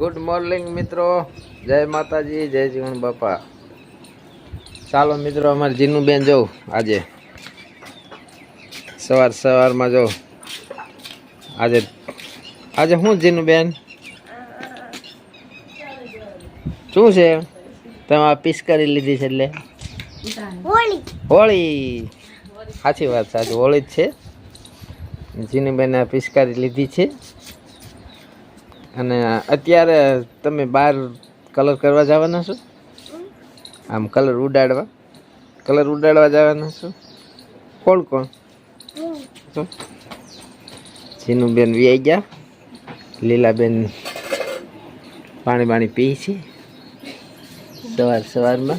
Good morning મિત્રો. જય માતાજી જય જીવન બાપા. ચાલો મિત્રો અમારે જીનું બેન જવું આજે. સવાર સવારમાં જો આજે આજે શું જીનુબેન શું છે? તમે આ કરી લીધી છે એટલે? હોળી. સાચી વાત આજે હોળી જ છે. જીનુબેન આ પિસ્કારી લીધી છે. અને અત્યારે તમે બહાર કલર કરવા જવાના છો? આમ કલર ઉડાડવા? કલર ઉડાડવા જવાના છો? કોણ કોણ? જીનુબેન વી ગયા? લીલાબેન પાણી પાણી પી છે? સવાર સવારમાં?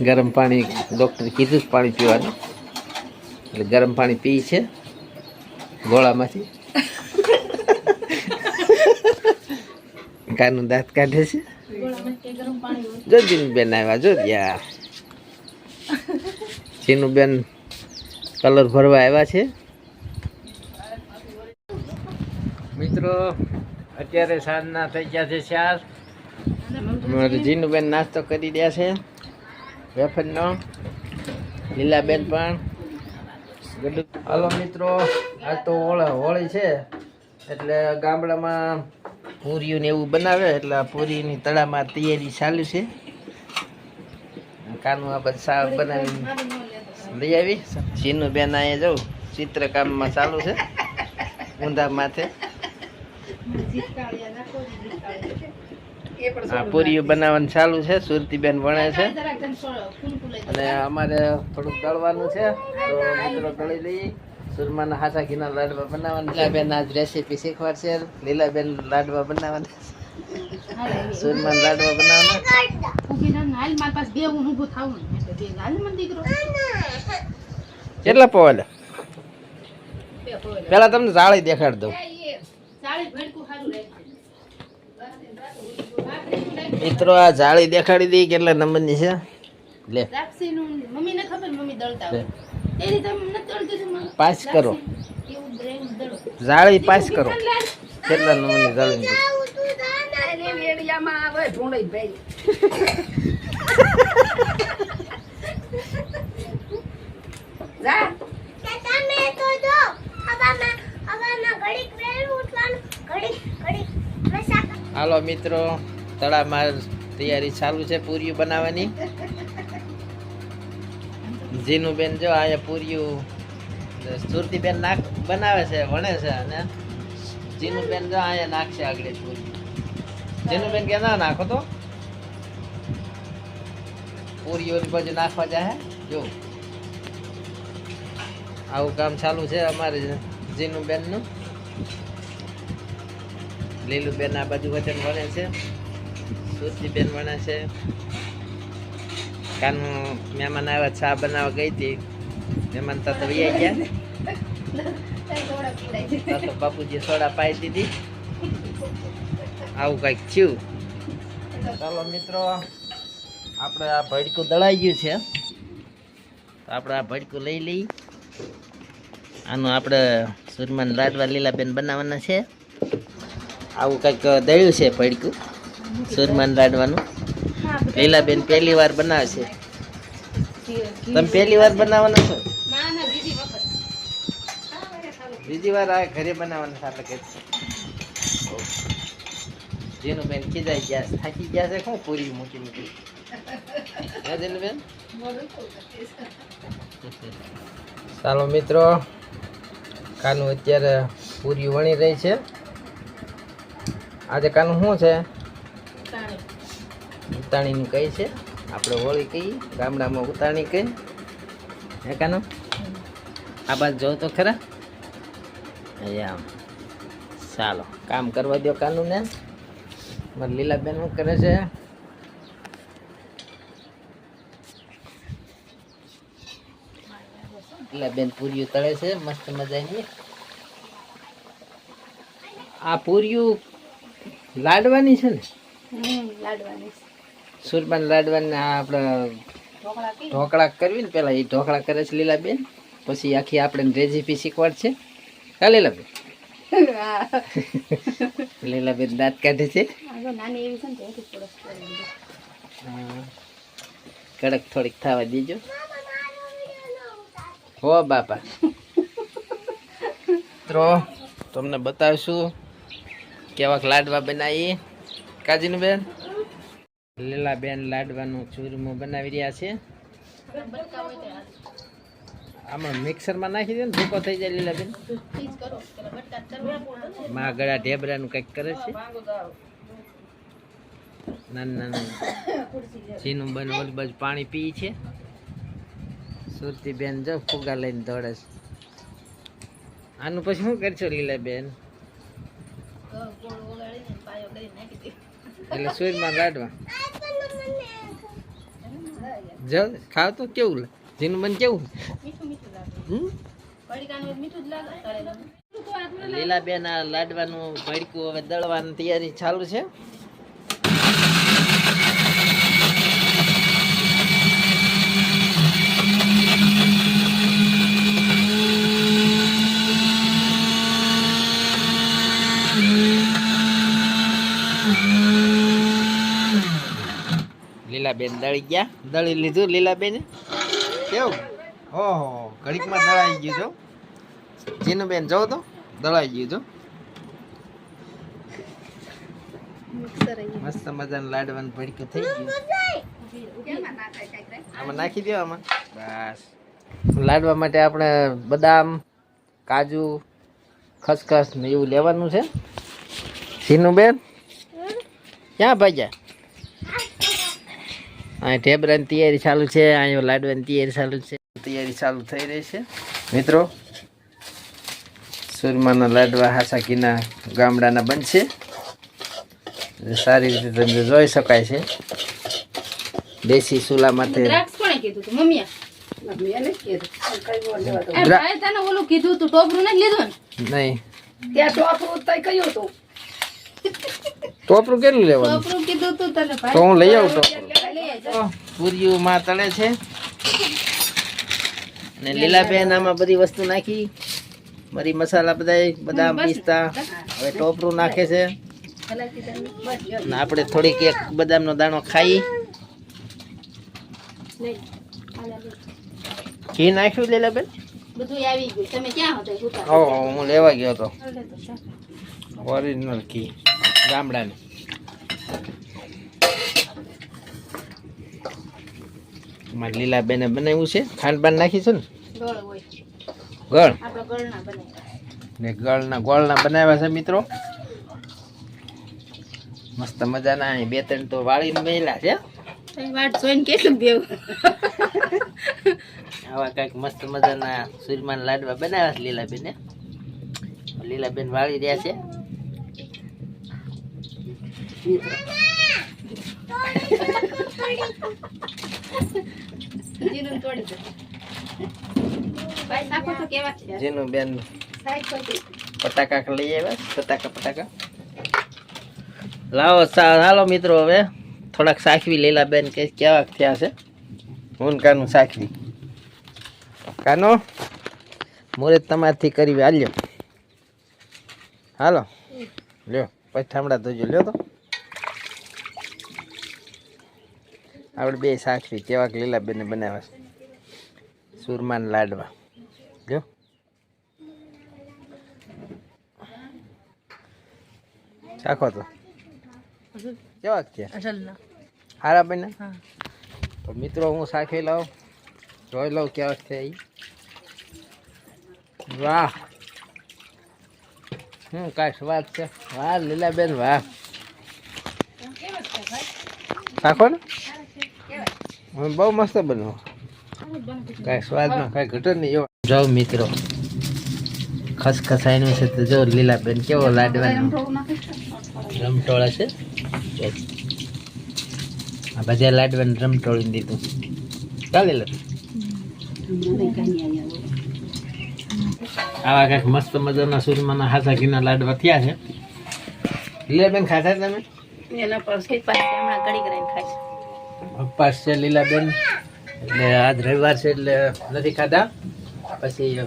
ગરમ પાણી ડૉક્ટરે કીધું જ પાણી પીવાનું. એટલે ગરમ પાણી પી છે ગોળામાંથી. કાનું દાંત કાઢે છે? જો જીનુબેન આવ્યા જો યાર જીનુબેન કલર ભરવા આવ્યા છે. મિત્રો અત્યારે સાંજના થઈ ગયા છે ચાર. જીનુબેન નાસ્તો કરી રહ્યા છે. વેફરનો લીલાબેન પણ. હાલો મિત્રો આ તો હોળી છે. એટલે ગામડામાં પૂરીયું ને એવું બનાવે એટલે પૂરીની તળામાં તૈયારી ચાલુ છે. કાનું આ બધા શાક બનાવી લઈ આવી. જીનું બેન અહીંયા જવું ચિત્રકામમાં ચાલુ છે, ઊંધા માથે. આ પૂરીઓ બનાવવાનું ચાલુ છે, સુરતીબેન ભણે છે. અને અમારે થોડુંક દળવાનું છે, તો મિત્રો દળી લઈએ. સુરમાના હાથા ઘીના લાડવા બનાવવાના લીલાબેન આજ રેસીપી શીખવાડશે લીલાબેન લાડવા બનાવવાના સુરમાન લાડવા બનાવવાના કેટલા પવાલા પેલા તમને જાળી દેખાડ દઉં મિત્રો આ જાળી દેખાડી દઈ કેટલા નંબરની છે લે. મમ્મી દળતી તો પાસ કરો. એવું બ્રેન દળો. જાળી પાસ કરો. કેટલા નંબરની જાળી તમે તો જો હવામાં હવામાં ઘડીક વહેલું ઉઠવાનું ઘડીક ઘડીક હાલો મિત્રો તળામાં તૈયારી ચાલુ છે પૂરીઓ બનાવવાની. જીનું બેન જો અહીંયા પૂર્યું સુરતી બેન નાખ બનાવે છે, વણે છે, અને જીનું બેન જો અહીંયા નાખશે આગળ પૂર્યું જીનું બેન કે ના નાખો તો? પૂરીઓ બાજુ નાખવા જાય જો. આવું કામ ચાલુ છે અમારે જીનું બેનનું લીલું બેન આ બાજુ વચન વણે છે સુરતી બેન વણે છે. કાનું મહેમાન આવ્યા, ચા બનાવવા ગઈ હતી. મહેમાન તો વહી ગયા. તો તો બાપુજી સોડા પાઈ દીધી. આવું કંઈક થયું. ચાલો મિત્રો, આપણે આ ભડકું દળાઈ ગયું છે. તો આપણે આ ભડકું લઈ લઈ. આનું આપણે સુરમાન લાડવા લીલાબેન બનાવવાના છે. આવું કંઈક દળ્યું છે ભડકું. સુરમાન લાડવાનું. લીલાબેન પહેલી વાર બનાવશે. તમે પહેલી વાર બનાવવાના છો? બીજી વાર આ ઘરે બનાવવાના છે આપણે કે જેનું બેન ખીજાઈ ગયા છે, થાકી ગયા છે શું પૂરી મૂકી મૂકી. બેન ચાલો મિત્રો કાનું અત્યારે પૂરી વણી રહી છે. આજે કાનું શું છે? ઉતાણીનું કહે છે. આપણે હોળી કહીએ ગામડામાં ઉતાણી કહી હે કાનો? આ બાજુ જો તો ખરા. અહીંયા ચાલો, કામ કરવા દો કાનું ને મારી લીલાબેન શું કરે છે? લીલાબેન પૂરીઓ તળે છે, મસ્ત મજાની. આ પૂરીઓ લાડવાની છે ને? લાડવાની લાડવાની સુરબાન લાડવાને આપણે ઢોકળા કરવી ને પેલા એ ઢોકળા કરે છે લીલાબેન. પછી આખી આપણે રેસીપી શીખવાડશે હા લીલાબેન? લીલાબેન દાંત કાઢે છે. કડક થોડીક થવા દીજો. હો બાપા. મિત્રો તમને બતાવશું કેવાક લાડવા બનાવી કાજીનું બેન? લીલા બેન લાડવાનું ચૂરમું બનાવી રહ્યા છે. આમાં મિક્સરમાં નાખી દે ને ભૂકો થઈ જાય લીલા બેનમાં ગળા ઢેબરાનું કંઈક કરે છે. નાના નાનું ઝીનું બન ઓલી પાણી પી છે. સુરતી બેન જો ફુગા લઈને દોડે છે. આનું પછી શું કરશો લીલા એટલે સૂરમાં લાડવા જ ખાવ તો કેવું ઝીનું બન કેવું હમ? લીલા બેન આ લાડવાનું ભડકું હવે દળવાની તૈયારી ચાલુ છે. લીલાબેન દળી ગયા. દળી લીધું લીલાબેન? કેવું? ઓહો, ઘડીકમાં દળાઈ ગયું છો જીનું બેન જોવો તો, દળાઈ ગયું છો મસ્ત મજાનું લાડવાનું ભડકું થઈ ગયું. આમાં નાખી દો આમાં. બસ. લાડવા માટે આપણે બદામ, કાજુ, ખસખસ ને એવું લેવાનું છે. સીનું બેન ક્યાં ભાગ્યા? અહીં ઢેબરાની તૈયારી ચાલુ છે અહીંયા લાડવાની તૈયારી ચાલુ છે. તૈયારી ચાલુ થઈ રહી છે. મિત્રો સુરમાના લાડવા હાસાકીના ગામડાના બનશે. સારી રીતે તમને જોઈ શકાય છે. દેશી ચૂલા માટે નહીં કોણે કીધું તું? મમ્મીએ? આ દ્રા- ભાઈ તને ઓલું કીધું તું ટોપરું કયું નહીં. ટોપરું કેટલું લેવાનું? કીધું તું તને તો હું લઈ આવું ટોપરું પૂરીઓ માં તળે છે. અને લીલાબેન આમાં બધી વસ્તુ નાખી. મરી મસાલા બધા બદામ પિસ્તા. હવે ટોપરું નાખે છે. અને આપણે થોડીક એક બદામનો દાણો ખાઈ. ઘી નાખ્યું લીલાબેન? બધું આવી ગયું. તમે ક્યાં હતા? હું લેવા ગયો હતો ઓરિજિનલ ઘી. ગામડાનું. મારી લીલાબેને બનાવ્યું છે. ખાંડ બાંડ નાખી છે ને? ગળ ને ગળના ગોળના બનાવ્યા છે મિત્રો. મસ્ત મજાના અહીં બે ત્રણ તો વાળીને મેલા છે. વાટ જોઈને કેટલું દેવું આવા કંઈક મસ્ત મજાના સુરમાન લાડવા બનાવ્યા છે લીલાબેને. લીલાબેન વાળી રહ્યા છે. જીરું તોડી દે. ભાઈ સાખો તો કેવા છે? જેનું બેન પટાકા લઈ આવ્યા પટાકા પટાકા. લાવો હાલો મિત્રો હવે. થોડાક સાખવી લીલા બેન કે કેવા થયા છે? હું કાનું સાખવી. કાનો? મોરે તમારથી કરી હાલ્યો. હાલો. લ્યો પછી થામડા ધોજો. લ્યો તો. આપણે બે સાખવી કેવાક લીલાબેન બનાવ્યા છે. સુરમાન લાડવા. જો. ચાખો તો. કેવાક થયા હારા બન્યા તો મિત્રો હું સાખી લઉં. જોઈ લઉં કેવાક છે ઈ. વાહ. હમ કાંઈ સ્વાદ છે. વાહ લીલાબેન વાહ. સાખો ને? બહુ મસ્ત બન્યો. કાંઈ સ્વાદમાં કાંઈ ઘટે નહીં એવો. જાઓ મિત્રો. ખસખસાઈનું છે તો જો લીલાબેન કેવો લાડવાનો. રમટોળા છે. આ બધા લાડવાને રમટોળી દીધું. ચાલે લે. આવા કાંઈક મસ્ત મજાના સુરમાના હાસા ઘીના લાડવા થયા છે. લીલાબેન ખાધા તમે? એના પર કડી કરીને ખાઈશ ઉપવાસ છે લીલાબેન. એટલે આજ રવિવાર છે એટલે નથી ખાધા. પછી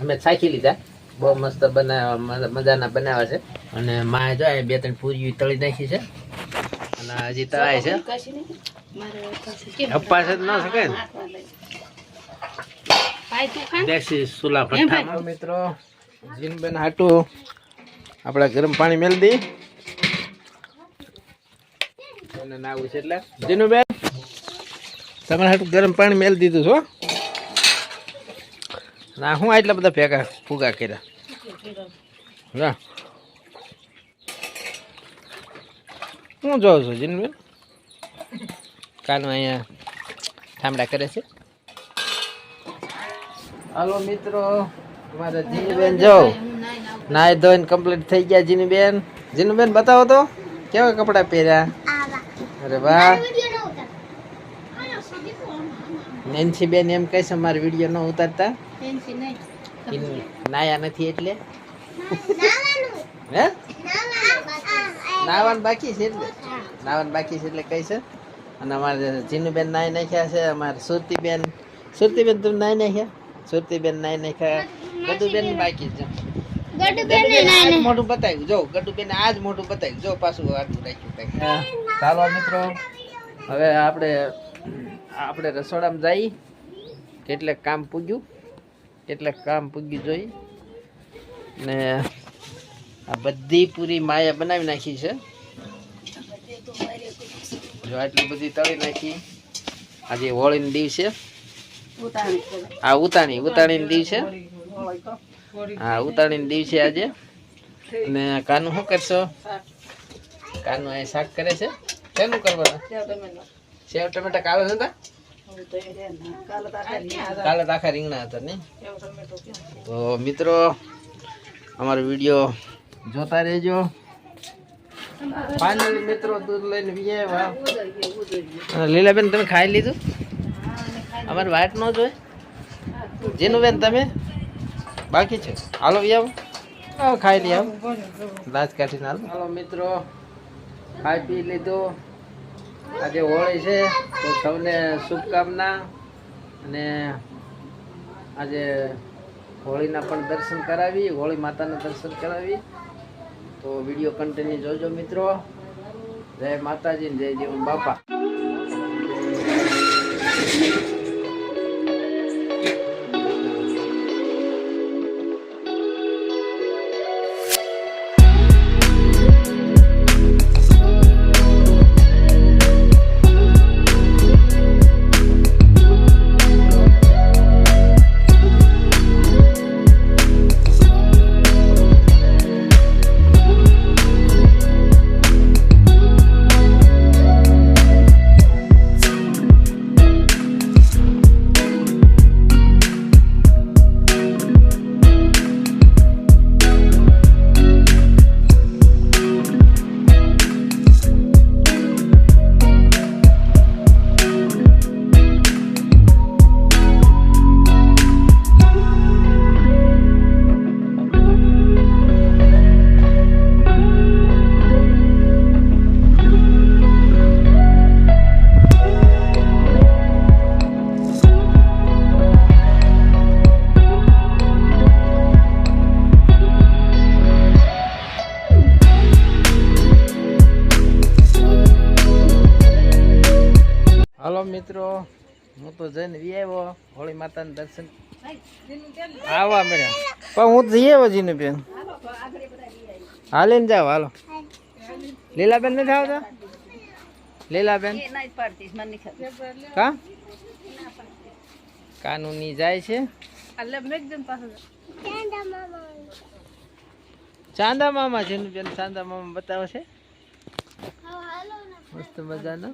અમે ચાખી લીધા. બહુ મસ્ત બનાવ મજાના બનાવ્યા છે. અને માએ જો બે ત્રણ પૂરી તળી નાખી છે. અને હજી તળાય છે. છે તો ન શકે ને? દેશી સુલા ભઠ્ઠામાં મિત્રો જીનબેન હાટું આપણે ગરમ પાણી મેળ દી. નાવું છે એટલે. જીનુબેન? તમારે હાટું ગરમ પાણી મેળ દીધું છો ના હું આટલા બધા ભેગા ફૂગા કર્યા. ના. હું જોઉં છું જીનબેન. કાલમાં અહીંયા ઠામડા કરે છે. હાલો મિત્રો. અમારા જીનીબેન જો. નાય ધોઈને કમ્પ્લીટ થઈ ગયા જીનીબેન. જીનુબેન બતાવો તો કેવા કપડાં પહેર્યા? અરે વાહ. નેન્સી બેન એમ કહેશે મારા વીડિયો ન ઉતારતા. નાયા નથી એટલે. હે? નાવાનું બાકી છે એટલે. નાવાનું બાકી છે એટલે કહે છે. અને અમારે જીનુબેન નાઈ નાખ્યા છે અમારે સુરતીબેન. સુરતીબેન તમે નાઈ નાખ્યા? સુરતીબેન નાઈ નાખ્યા. ગડુબેન બાકી છે. મોટું મોઢું બતાવ્યું. જો ગડુબેન આજ મોઢું બતાવ્યું. જો પાછું આટલું રાખ્યું કઈ ચાલો મિત્રો. હવે આપણે આપણે રસોડામાં જઈ કેટલે કામ પૂગ્યું કેટલે કામ પૂગ્યું જોઈ, ને આ બધી પૂરી માયા બનાવી નાખી છે. જો આટલી બધી તળી નાખી. આજે હોળીના દિવસે. આ ઉતાણી, ઉતાણીના દિવસે હા ઉતાણીના દિવસે આજે. અને કાનું શું કરશો? કાનું અહીં શાક કરે છે. કેનું કરવાનું. સેવ ટમેટા કાલે રહે ને. કાલે આખા રીંગણા હતા કેમ? તો મિત્રો અમારો વીડિયો જોતા રહેજો. ફાઇનલી મિત્રો દૂધ લઈને વી આવ્યા. ઉધઈ ગયો, ઉધઈ ગયો. અને લીલાબેન તમે ખાઈ લીધું? અમારી વાટ ન જોઈ. જીનુબેન તમે? બાકી છે? હાલો વી આવો. ખાઈ લઈ આવો દાંત કાઢીને હાલો મિત્રો. ખાઈ પી લીધું. આજે હોળી છે, તો સૌને શુભકામના અને આજે હોળીના પણ દર્શન કરાવી, હોળી માતાના દર્શન કરાવી. તો વીડિયો કન્ટિન્યુ જોજો મિત્રો. જય માતાજી જય જીવન બાપા. તો જઈને વી આવ્યો હોળી માતાના દર્શન. આવવા મળ્યા. પણ હું તો જઈ આવ્યો જીનું બેન હાલીને જાઓ હાલો. લીલાબેન નથી આવતા? લીલાબેન. કા? કાનૂની જાય છે. ચાંદા મામા ચાંદા મામા જીનું બેન ચાંદા મામા બતાવે છે? મસ્ત મજાના.